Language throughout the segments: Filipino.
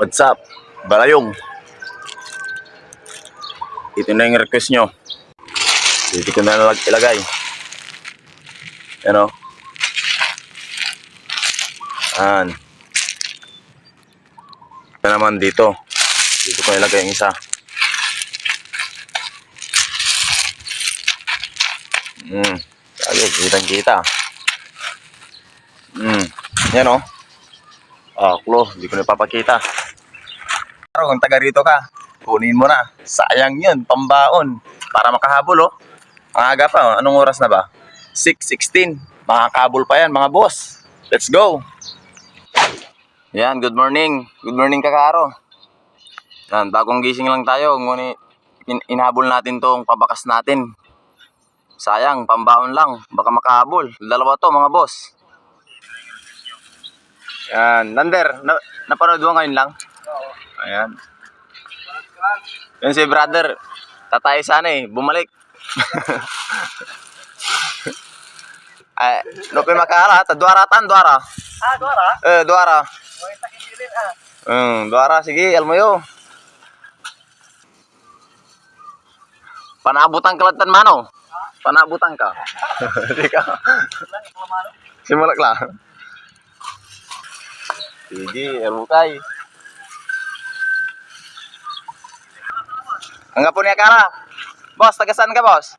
What's up? Balayong. Ito na yung request nyo. Dito ko na ilagay. Ano? Yan. Ito naman dito. Dito ko ilagay yung isa. Hmm. Sabi, kitang kita. Hmm. Yan o. Oh, klo, hindi ko na Pero kung taga rito ka, kunin mo na. Sayang yun, pambaon. Para makahabol, oh. Ang aga pa, oh. anong oras na ba? 6.16. Makakabol pa yan, mga boss. Let's go! Yan, good morning. Good morning, kakaro. Yan, bagong gising lang tayo. Ngunit, in- inhabol natin tong pabakas natin. Sayang, pambaon lang. Baka makahabol. Dalawa to, mga boss. Yan, Lander, na, napanood mo ngayon lang? Ayan. Yun si brother, tatay sana eh, bumalik. Ay, lupi makala, ta duara tan duara. Ah, Dora? Eh, duara. May takilin ah. Hmm, duara sige, alam mo yo. Panabutan ka lang mano. Panabutan ka. Hindi ka. Lang, kumano. Simulak lang. Sige, erukay. Ang po niya kara. Boss, taga saan ka, boss?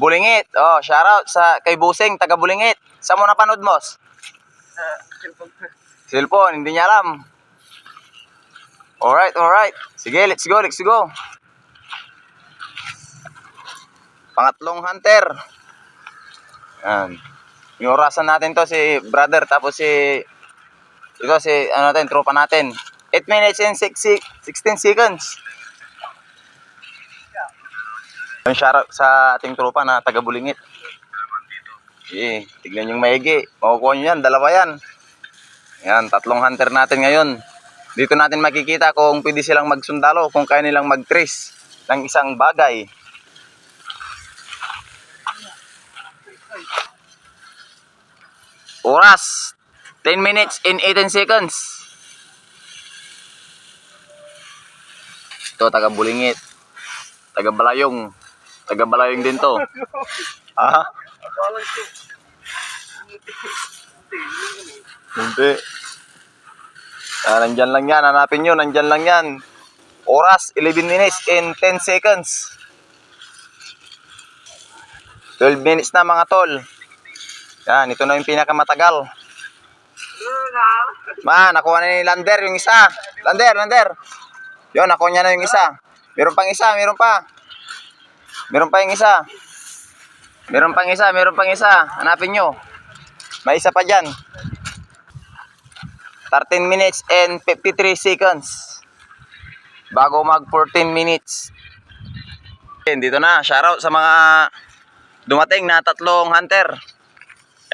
Bulingit. Oh, shout out sa kay Busing, taga Bulingit. Saan mo napanood, boss? Ah, cellphone. Cellphone, hindi niya alam. Alright, alright. Sige, let's go, let's go. Pangatlong hunter. Yan. Yung orasan natin to si brother tapos si ito si ano natin tropa natin. 8 minutes and 6, 16 seconds. Yung shoutout sa ating tropa na taga Bulingit. Sige, tignan yung maigi. Makukuha nyo yan, dalawa yan. Yan, tatlong hunter natin ngayon. Dito natin makikita kung pwede silang magsundalo, kung kaya nilang mag-trace ng isang bagay. Oras, 10 minutes and 18 seconds. Ito, taga Bulingit. Taga Balayong. Taga Balayong din to. Ha? To. Hindi. Ah, nandyan lang yan. Hanapin nyo. Nandyan lang yan. Oras, 11 minutes and 10 seconds. 12 minutes na mga tol. Yan, ito na yung pinakamatagal. Ma, nakuha na ni Lander yung isa. Lander, Lander. Yun, nakuha niya na yung isa. Meron pang isa, meron pa. Meron pa yung isa. Meron pang isa, meron pang isa. Hanapin nyo. May isa pa dyan. 13 minutes and 53 seconds. Bago mag 14 minutes. Yan, dito na. Shoutout sa mga dumating na tatlong hunter.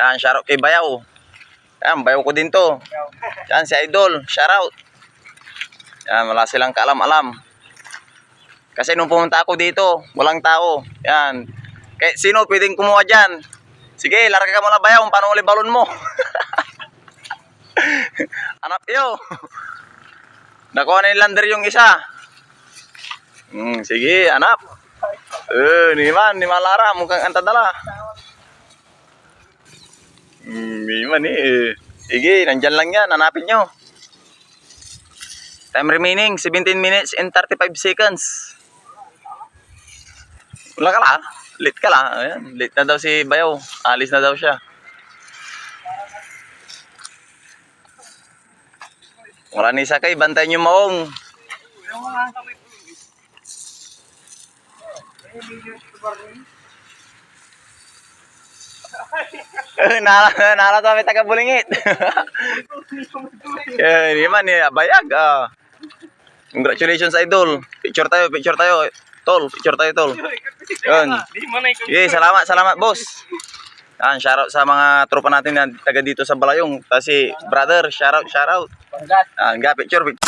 Yan, shoutout kay Bayaw. Yan, Bayaw ko din to. Yan, si Idol. Shoutout. Yan, wala silang kaalam-alam. Kasi nung pumunta ako dito, walang tao. Yan. Kaya sino pwedeng kumuha dyan? Sige, larga ka muna Bayaw. Paano ulit balon mo? Anak yo. Nakuha na ni Lander yung isa. Hmm, sige, anak. Eh, ni man, ni Malara, mukhang antadala. Hmm, ni man eh. Sige, nandyan lang yan, hanapin nyo. Time remaining, 17 minutes and 35 seconds. Wala ka lang, late ka lang. Ayan, late na daw si Bayaw. Alis na daw siya. Wala ni Sakay, bantayan niyo maong. Nala, nala to kami taga Bulingit. eh, hindi man, eh, bayag. Ah. Congratulations, idol. Picture tayo, picture tayo. Tol, picture tayo, tol. Yun. Okay, salamat, salamat, boss. Yan, shoutout sa mga tropa natin na taga dito sa Balayong. Tapos si brother, shoutout, shoutout. Yan, ga, picture, picture.